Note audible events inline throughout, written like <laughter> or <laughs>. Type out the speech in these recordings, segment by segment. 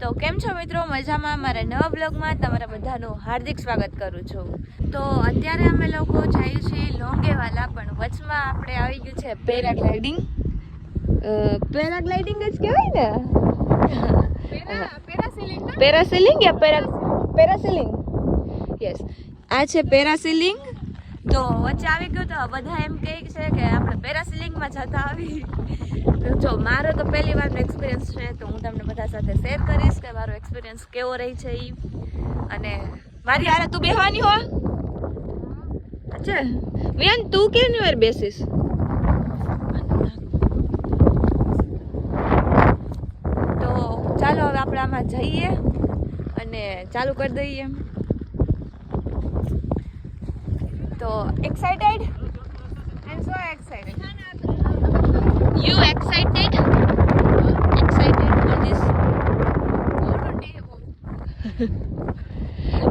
તો કેમ છો મિત્રો? મજામાં? મારા નવા બ્લોગમાં તમારા બધાનું હાર્દિક સ્વાગત કરું છું. તો અત્યારે અમે લોકો જઈએ છીએ લોંગેવાલા પણ વચમાં આપણે આવી ગયું છે પેરાગ્લાઇડિંગ. પેરાગ્લાઇડિંગ જ કહેવાય ને? પેરાસિલિંગ યા પેરા પેરાસિલિંગ યસ આ છે પેરાસિલિંગ તો વચ્ચે આવી ગયું તો બધા એમ કહે છે કે આપણે પેરાસિલિંગમાં જતા આવી. જો મારો તો પહેલી વારનો એક્સપિરિયન્સ છે તો હું તમને બધા સાથે શેર કરીશ કે મારો એક્સપિરિયન્સ કેવો રહી છે એ અને મારી હારે તું બેહવાની હો અચ્છા. વિયાન તું કેની વાર બેસીશ? તો ચાલો હવે આપણે આમાં જઈએ અને ચાલુ કરી દઈએ. તો excited I'm so excited you excited excited for this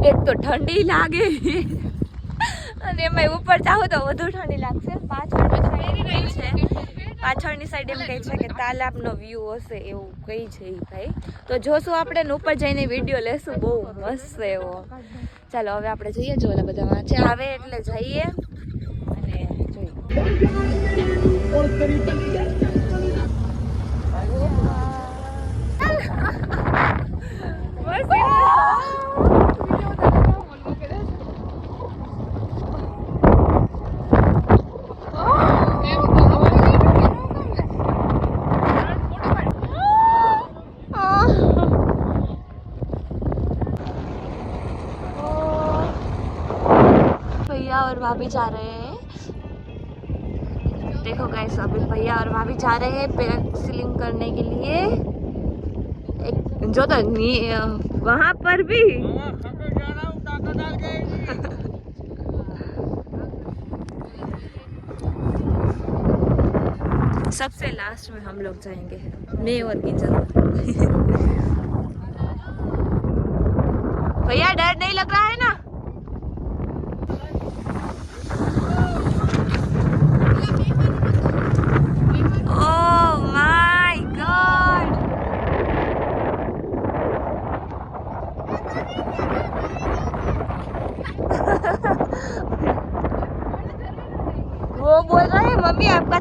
એક તો ઠંડી લાગે. અને એમાં ઉપર જાવ તો વધુ ઠંડી લાગશે. પાછળ છે. પાછળની સાઈડ એમ કહે છે કે તાલાબનો વ્યૂ હશે એવું કહી છે ભાઈ. તો જોશું આપણે ઉપર જઈને વીડિયો લેશું. બહુ મસ્ત એવો. ચાલો હવે આપણે જઈએ જો ઓલા બધા વાંચે. આવે એટલે જઈએ. અને જોઈએ. <laughs> भाभी जा रहे हैं। देखो गाइस अभी भैया और भाभी जा रहे हैं पैरासिलिंग करने के लिए। एक जो तो वहाँ पर भी। सबसे लास्ट में हम लोग जाएँगे मैं और किचन भैया डर नहीं लग रहा है ना Oh my god! वो बोल रहा है मम्मी आपका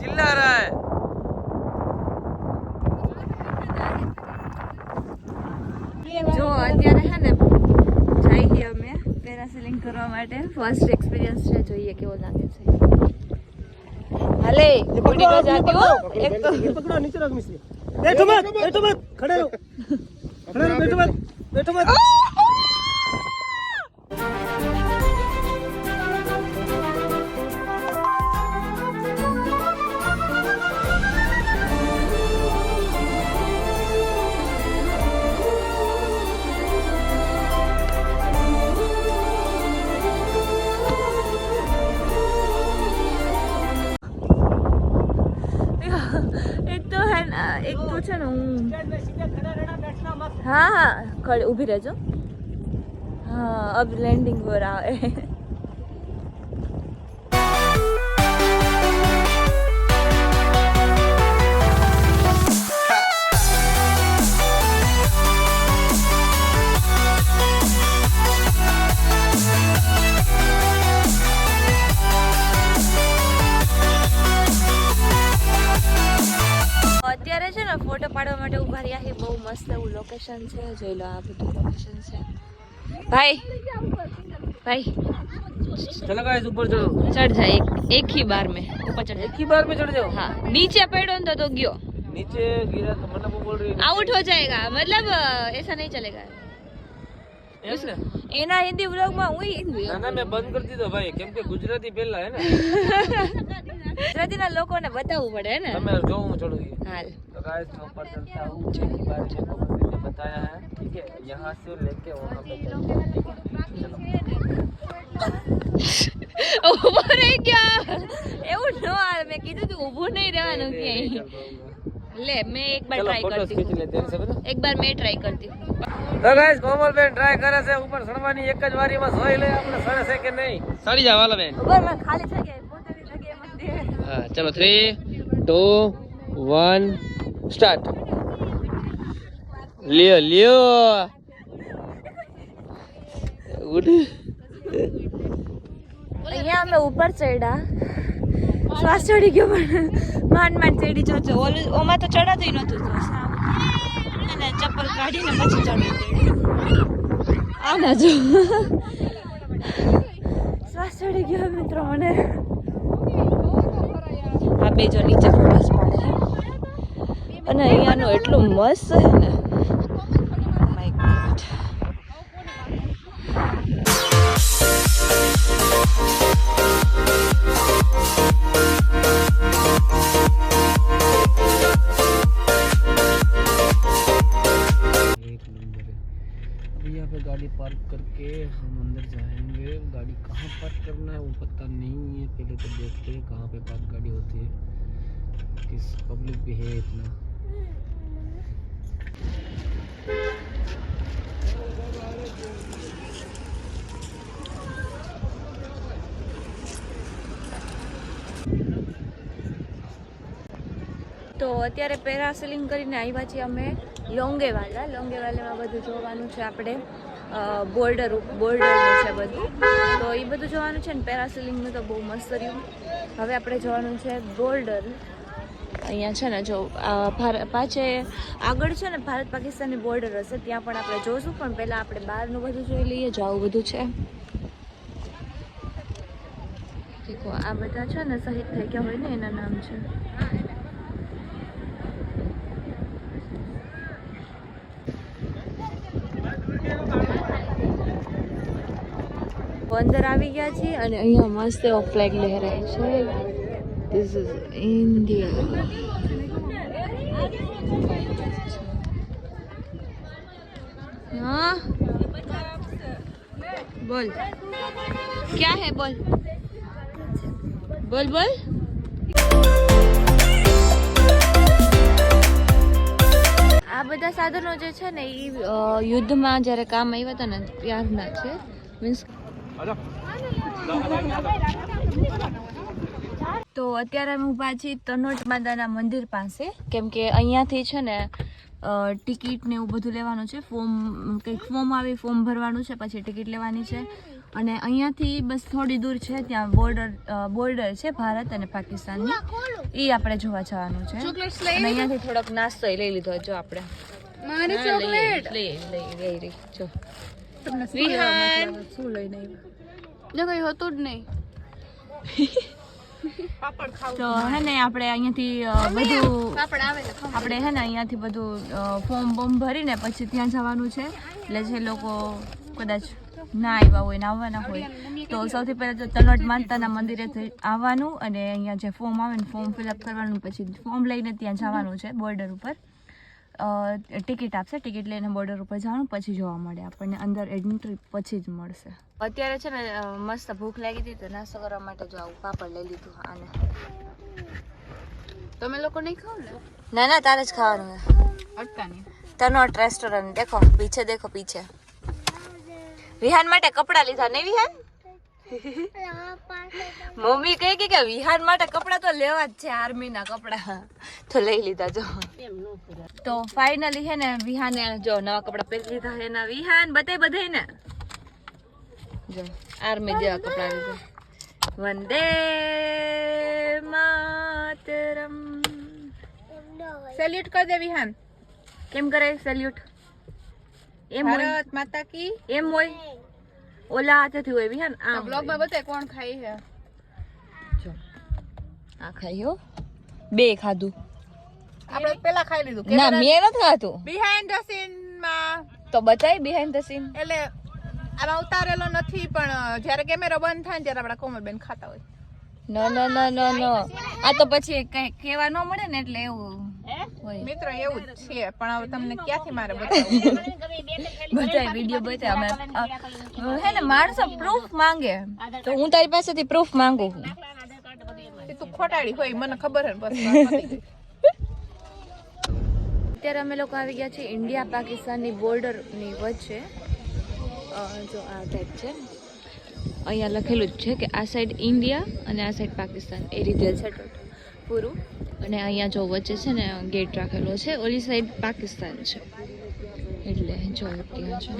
ચિલ્લર જો અત્યારે હે ને જઈએ અમે પેરાસેલિંગ કરવા માટે. ફર્સ્ટ એક્સપિરિયન્સ છે જોઈએ કેવો લાગે છે. હલે ગુડી બજાતી હો એક તો પકડો નીચે રાખ મિસ્ત્રી. બેઠો મત બેઠો મત. ખડે રહો. <laughs> ખડે રહો બેઠો મત બેઠો મત. हाँ हाँ खड़े उभी रहो हाँ अब लैंडिंग हो रहा है છે જોઈ લો આ બધું લોકેશન છે ભાઈ ભાઈ चलो गाइस ऊपर चलो चढ़ जाए एक एक ही बार में ऊपर चढ़ एक ही बार में चढ़ जाओ हाँ नीचे पड़ो तो तो गयो नीचे गिरा तो मतलब वो बोल रही है आउट हो जाएगा मतलब ऐसा नहीं चलेगा એમ ને? એના હિન્દી વ્લોગમાં હું હિન્દી ના ના મેં બંધ કરી દીધો ભાઈ કેમ કે ગુજરાતી પહેલા હે ને <laughs> ગુજરાતીના લોકોને બતાવવું પડે હે ને તમે જો હું ચડું હાલ તો ગાઈસ मैं ऊपर चढ़ता हूँ एक ही बार में बताया है ठीक है यहाँ से लेके वहाँ पे चलो ઊભો રહી ગયા એવું ન હાલ મેં કીધું તું ઊભું નહીં રહેવાનું ક્યાંય લે મેં એક બાર चलो ટ્રાય फोटोज કરતી खींच लेते हैं सब ना એક બાર મેં ટ્રાય કરતી તો ગાઈસ કોમલબેન ટ્રાય કરે છે ઉપર સડવાની એક જ વારીમાં જોઈ લે આપણે સડે છે કે નહીં સડી જાવ હાલો બેન ઉપર માં ખાલી જગ્યાએ પોતાની જગ્યાએ મત દે ચલો થ્રી ટુ વન સ્ટાર્ટ લ્યો લ્યો. અહીંયા અમે ઉપર ચડ્યા. શ્વાસ ચડી ગયો, પણ માંડ માંડ ચડી જો જો. ઓલું, ઓમાં તો ચડાતું નહોતું. અને ચપ્પલ કાઢીને પછી ચડી આના જો. શ્વાસ ચડી ગયો, મિત્રો, મને. બે જો નીચે ફોટોસ પાડે છે. અને અહીંયાનું એટલું મસ્ત છે ને गाड़ी पार्क करके हम अंदर जाएंगे गाड़ी कहाँ पार्क करना है वो पता नहीं है पहले तो देखते हैं कहाँ पे पार्क गाड़ी होती है किस पब्लिक भी है इतना તો અત્યારે પેરાસેલિંગ કરીને આવ્યા છીએ અમે લોંગેવાલા લોંગેવાલામાં બધું જોવાનું છે આપણે બોર્ડર બોર્ડરનું છે બધું. તો એ બધું જોવાનું છે ને પેરાસિલિંગનું તો બહુ મસ્ત રહ્યું. હવે આપણે જોવાનું છે બોર્ડર. અહીંયા છે ને જો પાછે આગળ છે ને ભારત પાકિસ્તાનની બોર્ડર હશે, ત્યાં પણ આપણે જોઈશું પણ પહેલાં આપણે બહારનું બધું જોઈ લઈએ, જો બધું છે. આ બધા છે ને શહીદ થઈ ગયા હોય ને, એના નામ છે. અંદર આવી ગયા છીએ અને અહીંયા મસ્ત એવો ફ્લેગ લહેરાય છે. ધીસ ઇઝ ઇન્ડિયા હા? બોલ. ક્યાં હે બોલ? બોલ બોલ. આ બધા સાધનો જે છે ને એ યુદ્ધમાં જ્યારે કામ આવ્યા હતા ને, ત્યારના છે. મીન્સ તો અત્યારે અમે ઊભા છીએ તનોટ માતાના મંદિર પાસે. કેમ કે અહીંયાથી છે ને ટિકિટ ને એવું બધું લેવાનું છે. ફોર્મ કંઈક ફોર્મ આવે ફોર્મ ભરવાનું છે પછી ટિકિટ લેવાની છે. અને અહીંયાથી બસ થોડી દૂર છે ત્યાં બોર્ડર બોર્ડર છે ભારત અને પાકિસ્તાનની. એ આપણે જોવા જવાનું છે. અને અહીંયાથી થોડોક નાસ્તો લઈ લીધો જો આપણે. મારી ચોકલેટ. લઈ લઈ લઈ જો. તમને વિહાન. શું લઈને આવ્યા? જો કઈ હતું જ નહીં. તો હે ને આપણે અહીંયાથી બધું આપણે હે ને અહીંયાથી બધું ફોર્મ બોર્મ ભરીને પછી ત્યાં જવાનું છે. એટલે જે લોકો કદાચ ના આવ્યા હોય ને આવવાના હોય તો સૌથી પહેલાં તો તલોટ માતાના મંદિરે આવવાનું અને અહીંયા જે ફોર્મ આવે ને ફોર્મ ફિલઅપ કરવાનું પછી ફોર્મ લઈને ત્યાં જવાનું છે બોર્ડર ઉપર. ટિકિટ આપશે ટિકિટ લઈને બોર્ડર ઉપર જવાનું પછી જોવા મળે આપણને. અંદર એન્ટ્રી પછી જ મળશે. અત્યારે છે ને મસ્ત ભૂખ લાગી હતી તો નાસ્તો કરવા માટે જો આવું પાપડ લઈ લીધું આને. તમે લોકો નહીં ખાવ ને? ના ના તારે જ ખાવાનું અટકા નહીં તનોટ રેસ્ટોરન્ટ દેખો પીછે દેખો પીછે. વિહાન માટે કપડા લીધા નહીં વિહાન? મમ્મી કહે કે કે વિહાન માટે કપડા તો લેવા જ છે આર્મી ના કપડા. તો લઈ લીધા જો. તો ફાઇનલી હે ને વિહાને જો નવા કપડા પહેરી લીધા હે ને વિહાન બધે બધે ને? જો આર્મી જેવા કપડા લીધા. વંદે માતરમ. સેલ્યુટ કર દે વિહાન. કેમ કરે? સેલ્યુટ એમ હોય. ભારત માતા કી એમ હોય. ઓલા હાથેથી હોય ને આમ. બ્લોગમાં બતાય કોણ ખાઈ છે? જો. આ ખાઈ હો. બે ખાધું. આપણે પેલા ખાઈ લીધું. ના મેં નથી ખાધું. બિહાઇન્ડ ધ સીનમાં. તો બતાય બિહાઇન્ડ ધ સીન એટલે આમાં ઉતારેલો નથી પણ જ્યારે કેમેરો બંધ થાય ત્યારે આપણા કોમલબેન ખાતા હોય. નો નો નો નો નો. આ તો પછી કઈ કહેવા ન મળે ને એટલે એવું મિત્રો એવું જ છે. પણ હવે તમને ક્યાંથી મારે બતાવવું? બધાય વીડિયો બતાવે. અમે હે ને માણસો પ્રૂફ માંગે. તો હું તારી પાસેથી પ્રૂફ માંગુ છું. તું ખોટાડી હોય મને ખબર હે બસ. અત્યારે અમે લોકો આવી ગયા છીએ ઇન્ડિયા પાકિસ્તાનની બોર્ડરની વચ્ચે. જો આ ટાઈપ છે. અહીંયા લખેલું જ છે કે આ સાઈડ ઇન્ડિયા અને આ સાઈડ પાકિસ્તાન. એ રીતે છે પૂરું. અને અહીંયા જો વચ્ચે છે ને ગેટ રાખેલો છે ઓલી સાઈડ પાકિસ્તાન છે. એટલે જો ત્યાં છે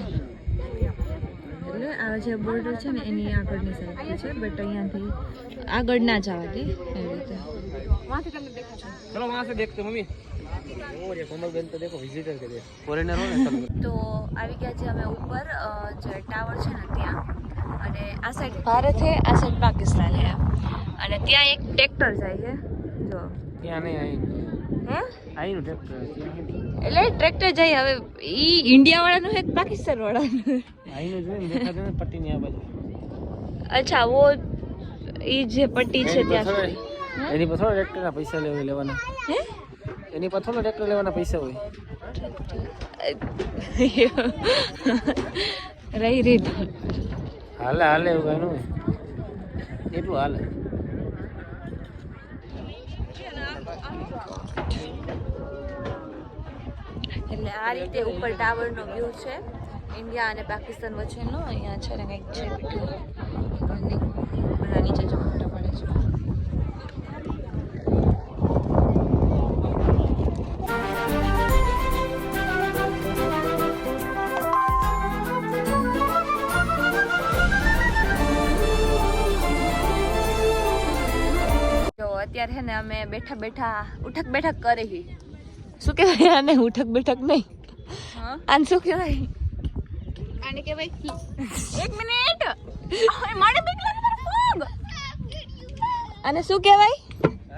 એટલે આ જે બોર્ડર છે ને એની આગળની સાઈડ છે બટ અહીંયાથી આગળ ના જવા દે એવી રીતે. મમ્મી. તો આવી ગયા છે અમે ઉપર જે ટાવર છે ને ત્યાં. અને આ સાઈડ ભારત છે આ સાઈડ પાકિસ્તાન છે. અને ત્યાં એક ટ્રેક્ટર જાય છે. જો. ત્યાં નહીં આઈ. હા? આઈનું ટ્રેક્ટર એટલે ટ્રેક્ટર જાય હવે ઈ ઇન્ડિયા વાળાનું કે પાકિસ્તાન વાળાનું આઈનું દેખાતું ને આ બાજુ. અચ્છા વો ઈ જે પટ્ટી છે ત્યાં એની પર ટ્રેક્ટરના પૈસા લેવા લેવાના. હે? એની પર થોડા ટ્રેક્ટર લેવાના પૈસા હોય. રહી રહી હાલે હાલે એવું કઈ એટલું હાલે. એટલે આ રીતે ઉપર ટાવરનો વ્યૂ છે. ઇન્ડિયા અને પાકિસ્તાન વચ્ચેનો. અહીંયા છે ને કંઈક છે બીજું નીચે જો ફોટા પડે છે. અત્યારે છે ને અમે બેઠા બેઠા ઉઠક બેઠક કરી. શું કહેવાય આને? ઉઠક બેઠક નહીં. આને શું કહેવાય? આને કહેવાય એક મિનિટ. ઓય, મારે બીક લાગે તારો ફોગ. આને શું કહેવાય?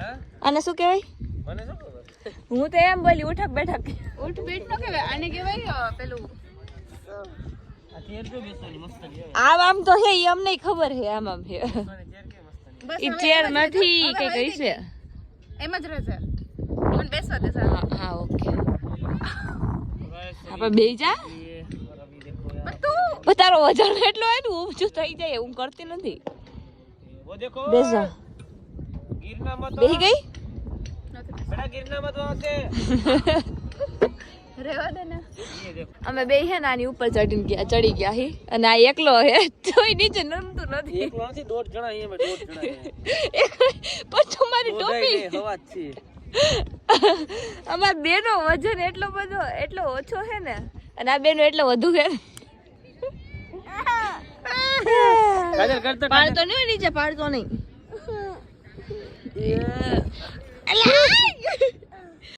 હા? આને શું કહેવાય? મને શું હું તો એમ બોલી ઉઠક બેઠક. ઉઠ બેઠ નો કહેવાય. આને કહેવાય પેલું આમ આમ તો હે એમ નહીં ખબર હે આમ આમ હે. ચેર કે મસ્ત બસ ઈ ચેર નથી કઈ કઈ છે એમ જ રહેશે. મને બેસો દે હા હા ઓકે. આપણે બે જા. તું તારો વજન એટલો હોય ને ઊંચું થઈ જાય હું કરતી નથી. બેસા બેસી ગઈ? <laughs> અમે બે હે નાની ઉપર ચડીને ગયા ચડી ગયા હી. અને આ એકલો હે તોય નીચે નમતું નથી. એકલો નથી દોઢ જણા અહીંયા દોઢ જણા <laughs> પણ તમારી ટોપી. હવા છે. અમાર બેનો વજન એટલો બધો એટલો ઓછો છે ને અને આ બેનો એટલો વધુ છે. પાડતો નહીં નીચે પાડતો નહીં.